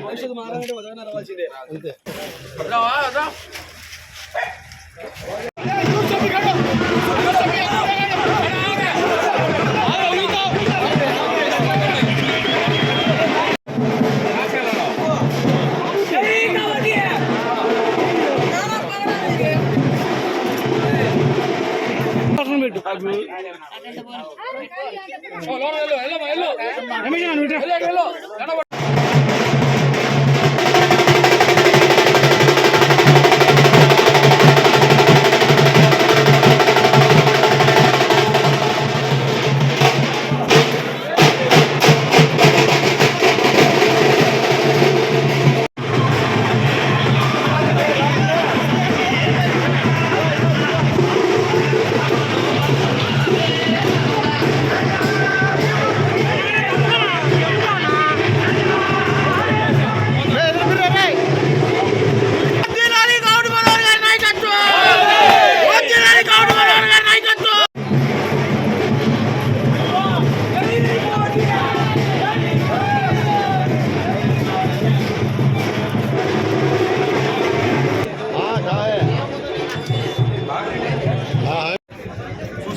భవిష్యత్తు మారాలంటే ఉదయం రావాల్సిందే అంతే. এলো এলো এলো। এলো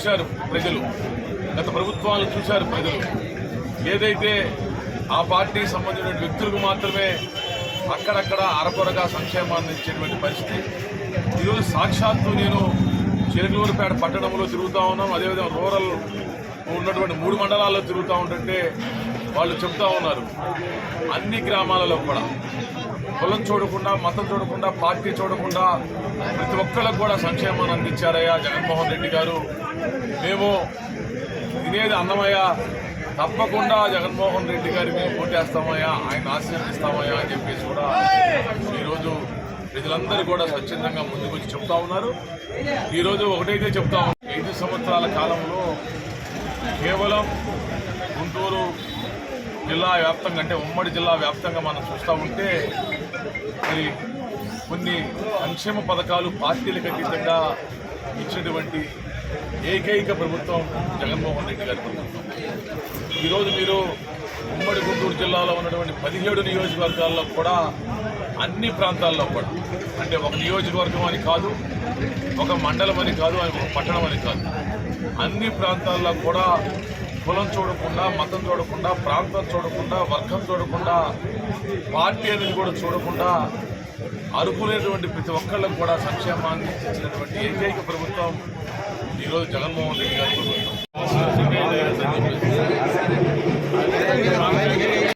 చూశారు ప్రజలు. గత ప్రభుత్వాలు చూశారు ప్రజలు. ఏదైతే ఆ పార్టీ సంబంధించిన వ్యక్తులకు మాత్రమే అక్కడక్కడ అరకొరగా సంక్షేమాన్ని ఇచ్చేటువంటి పరిస్థితి. ఈరోజు సాక్షాత్తు నేను చిరకలూరుపేట పట్టణంలో తిరుగుతా ఉన్నాం. అదేవిధంగా రూరల్ ఉన్నటువంటి మూడు మండలాల్లో తిరుగుతూ ఉంటుంటే వాళ్ళు చెప్తా ఉన్నారు. అన్ని గ్రామాలలో కూడా. కులం చూడకుండా మతం చూడకుండా పార్టీ చూడకుండా ప్రతి ఒక్కరికి కూడా సంక్షేమాన్ని అందించారయ్యా జగన్మోహన్ రెడ్డి గారు. మేము తినేది అన్నమయ్యా తప్పకుండా జగన్మోహన్ రెడ్డి గారి మేము ఓటేస్తామయ్యా ఆయన ఆశీర్వదిస్తామయ్యా అని చెప్పేసి కూడా ఈరోజు ప్రజలందరూ కూడా స్వచ్ఛందంగా ముందుకు వచ్చి చెప్తా ఉన్నారు. ఈరోజు ఒకటైతే చెప్తా ఐదు సంవత్సరాల కాలంలో కేవలం గుంటూరు జిల్లా వ్యాప్తంగా అంటే ఉమ్మడి జిల్లా వ్యాప్తంగా మనం చూస్తూ ఉంటే మరి కొన్ని సంక్షేమ పథకాలు పార్టీలకు అతీతంగా ఇచ్చినటువంటి ఏకైక ప్రభుత్వం జగన్మోహన్ రెడ్డి గారి ప్రభుత్వం. ఈరోజు మీరు ఉమ్మడి గుంటూరు జిల్లాలో ఉన్నటువంటి పదిహేడు నియోజకవర్గాల్లో కూడా అన్ని ప్రాంతాల్లో కూడా అంటే ఒక నియోజకవర్గం అని కాదు ఒక మండలం అని కాదు అది ఒక పట్టణం అని కాదు అన్ని ప్రాంతాల్లో కూడా కులం చూడకుండా మతం చూడకుండా ప్రాంతం చూడకుండా వర్గం చూడకుండా పార్టీ అనేది కూడా చూడకుండా అరుకునేటువంటి ప్రతి ఒక్కళ్ళకు కూడా సంక్షేమాన్ని ఇచ్చినటువంటి ఏకైక ప్రభుత్వం ఈరోజు జగన్మోహన్ రెడ్డి గారి ప్రభుత్వం.